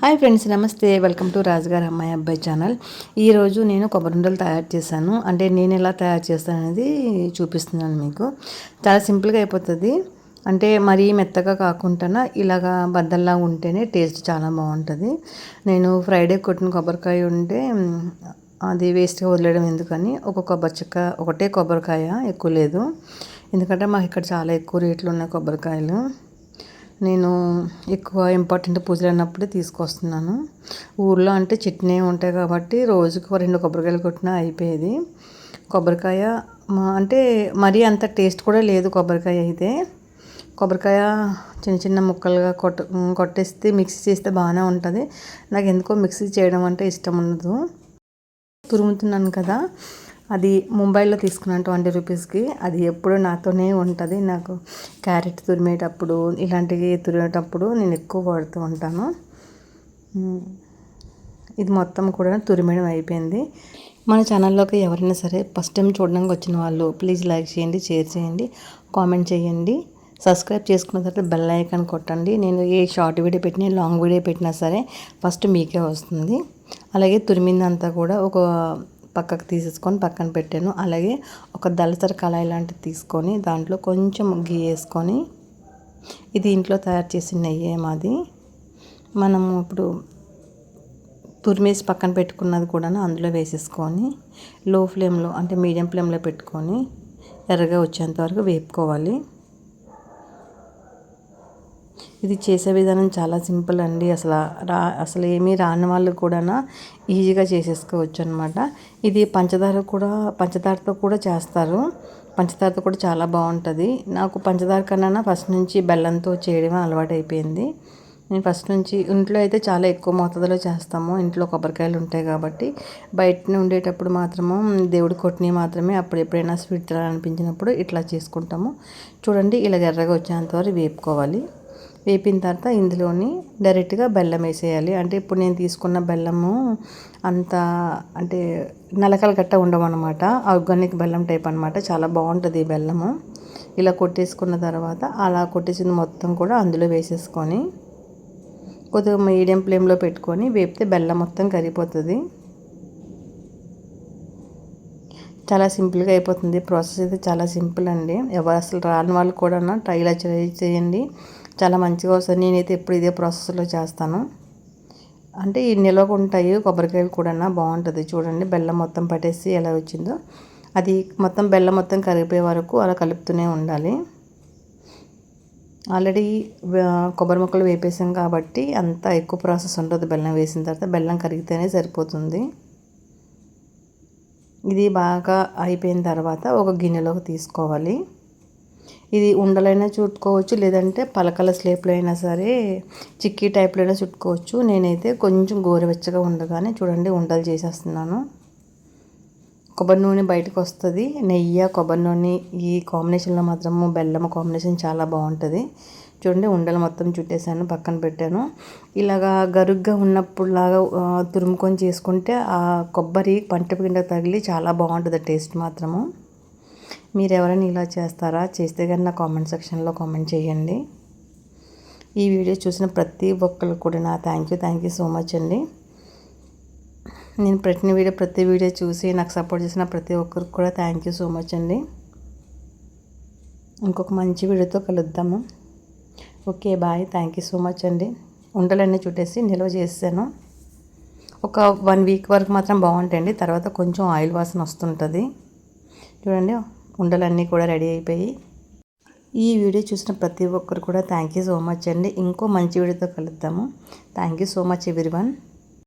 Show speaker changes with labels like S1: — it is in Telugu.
S1: హాయ్ ఫ్రెండ్స్ నమస్తే. వెల్కమ్ టు రాజుగారి అమ్మాయి అబ్బాయి ఛానల్. ఈరోజు నేను కొబ్బరి ఉండలు తయారు చేశాను. అంటే నేను ఎలా తయారు చేస్తాను అనేది చూపిస్తున్నాను మీకు. చాలా సింపుల్గా అయిపోతుంది. అంటే మరీ మెత్తగా కాకుండా ఇలాగా బద్దల్లా ఉంటేనే టేస్ట్ చాలా బాగుంటుంది. నేను ఫ్రైడే కొట్టిన కొబ్బరికాయ ఉంటే అది వేస్ట్గా వదిలేయడం ఎందుకని ఒక కొబ్బరి చెక్క ఒకటే కొబ్బరికాయ ఎక్కువ లేదు. ఎందుకంటే మాకు ఇక్కడ చాలా ఎక్కువ రేట్లు ఉన్నాయి కొబ్బరికాయలు. నేను ఎక్కువ ఇంపార్టెంట్ పూజలు అన్నప్పుడే తీసుకొస్తున్నాను. ఊర్లో అంటే చట్నీ ఉంటాయి కాబట్టి రోజుకు రెండు కొబ్బరికాయలు కొట్టినా అయిపోయేది. కొబ్బరికాయ అంటే మరీ అంత టేస్ట్ కూడా లేదు కొబ్బరికాయ అయితే. కొబ్బరికాయ చిన్న చిన్న ముక్కలుగా కొట్ట కొట్టేస్తే మిక్సీ చేస్తే బాగానే ఉంటుంది. నాకు ఎందుకో మిక్సీ చేయడం అంటే ఇష్టం ఉండదు. తురుముతున్నాను కదా అది ముంబైలో తీసుకున్నాను ట్వంటీ రూపీస్కి. అది ఎప్పుడు నాతోనే ఉంటుంది. నాకు క్యారెట్ తురిమేటప్పుడు ఇలాంటివి తురిమేటప్పుడు నేను ఎక్కువ వాడుతూ ఉంటాను. ఇది మొత్తం కూడా తురిమేయడం అయిపోయింది. మన ఛానల్లోకి ఎవరైనా సరే ఫస్ట్ టైం చూడడానికి వచ్చిన వాళ్ళు ప్లీజ్ లైక్ చేయండి షేర్ చేయండి కామెంట్ చేయండి. సబ్స్క్రైబ్ చేసుకున్న తర్వాత బెల్ ఐకాన్ కొట్టండి. నేను ఏ షార్ట్ వీడియో పెట్టినా లాంగ్ వీడియో పెట్టినా సరే ఫస్ట్ మీకే వస్తుంది. అలాగే తురిమిందంతా కూడా ఒక పక్కకు తీసేసుకొని పక్కన పెట్టాను. అలాగే ఒక దళసర కళాయి లాంటిది తీసుకొని దాంట్లో కొంచెం గీ వేసుకొని ఇది ఇంట్లో తయారు చేసిన నెయ్యి మాది. మనము ఇప్పుడు తురిమేసి పక్కన పెట్టుకున్నది కూడా అందులో వేసేసుకొని లో ఫ్లేమ్లో అంటే మీడియం ఫ్లేమ్లో పెట్టుకొని ఎర్రగా వచ్చేంత వరకు వేపుకోవాలి. ఇది చేసే విధానం చాలా సింపుల్ అండి. అసలు రా అసలు ఏమీ రాని వాళ్ళు కూడా ఈజీగా చేసేసుకోవచ్చు అనమాట ఇది పంచదార కూడా పంచదారతో కూడా చేస్తారు. పంచదారతో కూడా చాలా బాగుంటుంది. నాకు పంచదార కన్నా ఫస్ట్ నుంచి బెల్లంతో చేయడమే అలవాటు అయిపోయింది నేను ఫస్ట్ నుంచి ఇంట్లో అయితే చాలా ఎక్కువ మోతాదులో చేస్తాము. ఇంట్లో కొబ్బరికాయలు ఉంటాయి కాబట్టి బయట ఉండేటప్పుడు మాత్రము దేవుడి కొట్టిని మాత్రమే అప్పుడు ఎప్పుడైనా స్వీట్ తినాలనిపించినప్పుడు ఇట్లా చేసుకుంటాము. చూడండి ఇలా ఎర్రగా వచ్చేంతవరకు వేపుకోవాలి. వేపిన తర్వాత ఇందులోని డైరెక్ట్గా బెల్లం వేసేయాలి. అంటే ఇప్పుడు నేను తీసుకున్న బెల్లము అంత అంటే నలకలు గట్ట ఉండమన్నమాట ఆర్గానిక్ బెల్లం టైప్ అనమాట చాలా బాగుంటుంది ఈ బెల్లము. ఇలా కొట్టేసుకున్న తర్వాత అలా కొట్టేసిన మొత్తం కూడా అందులో వేసేసుకొని కొద్దిగా మీడియం ఫ్లేమ్లో పెట్టుకొని వేపితే బెల్లం మొత్తం కరిగిపోతుంది. చాలా సింపుల్గా అయిపోతుంది. ప్రాసెస్ అయితే చాలా సింపుల్ అండి. ఎవరు అసలు రాని వాళ్ళు కూడా ట్రైలా చేయండి. చాలా మంచిగా వస్తుంది. నేనైతే ఎప్పుడు ఇదే ప్రాసెస్లో చేస్తాను. అంటే ఈ నిల్వ ఉంటాయి కొబ్బరికాయలు కూడా బాగుంటుంది. చూడండి బెల్లం మొత్తం పట్టేసి ఎలా వచ్చిందో. అది మొత్తం బెల్లం మొత్తం కరిగిపోయే వరకు అలా కలుపుతూనే ఉండాలి. ఆల్రెడీ కొబ్బరి ముక్కలు వేపేసాం కాబట్టి అంత ఎక్కువ ప్రాసెస్ ఉంటుంది బెల్లం వేసిన తర్వాత. బెల్లం కరిగితేనే సరిపోతుంది. ఇది బాగా అయిపోయిన తర్వాత ఒక గిన్నెలోకి తీసుకోవాలి. ఇది ఉండలైనా చుట్టుకోవచ్చు లేదంటే పలకల స్లేప్లో అయినా సరే చిక్కీ టైప్లో అయినా చుట్టుకోవచ్చు. నేనైతే కొంచెం గోరువెచ్చగా ఉండగానే చూడండి ఉండలు చేసేస్తున్నాను. కొబ్బరి నూనె బయటకు వస్తుంది. నెయ్యి కొబ్బరి నూనె ఈ కాంబినేషన్లో మాత్రము బెల్లం కాంబినేషన్ చాలా బాగుంటుంది. చూడండి ఉండలు మొత్తం చుట్టేసాను పక్కన పెట్టాను. ఇలాగా గరుగ్గా ఉన్నప్పుడులాగా తురుముకొని చేసుకుంటే ఆ కొబ్బరి పంట కింద తగిలి చాలా బాగుంటుంది టేస్ట్ మాత్రము. మీరు ఎవరైనా ఇలా చేస్తారా? చేస్తే కానీ నా కామెంట్ సెక్షన్లో కామెంట్ చేయండి. ఈ వీడియో చూసిన ప్రతి ఒక్కరికి కూడా నా thank you thank you so much అండి. నేను పెట్టిన వీడియో ప్రతి వీడియో చూసి నాకు సపోర్ట్ చేసిన ప్రతి ఒక్కరికి కూడా థ్యాంక్ యూ సో మచ్ అండి. ఇంకొక మంచి వీడియోతో కలుద్దాము. Okay bye. Thank you so much అండి. ఉండలన్నీ చుట్టేసి నిల్వ చేసాను ఒక వన్ వీక్ వరకు మాత్రం బాగుంటాయండి. తర్వాత కొంచెం ఆయిల్ వాసన వస్తుంటుంది. చూడండి. ఉండలన్నీ కూడా రెడీ అయిపోయి ఈ వీడియో చూసిన ప్రతి ఒక్కరు కూడా థ్యాంక్ యూ సో మచ్ అండి. ఇంకో మంచి వీడియోతో కలుద్దాము. Thank you so much everyone.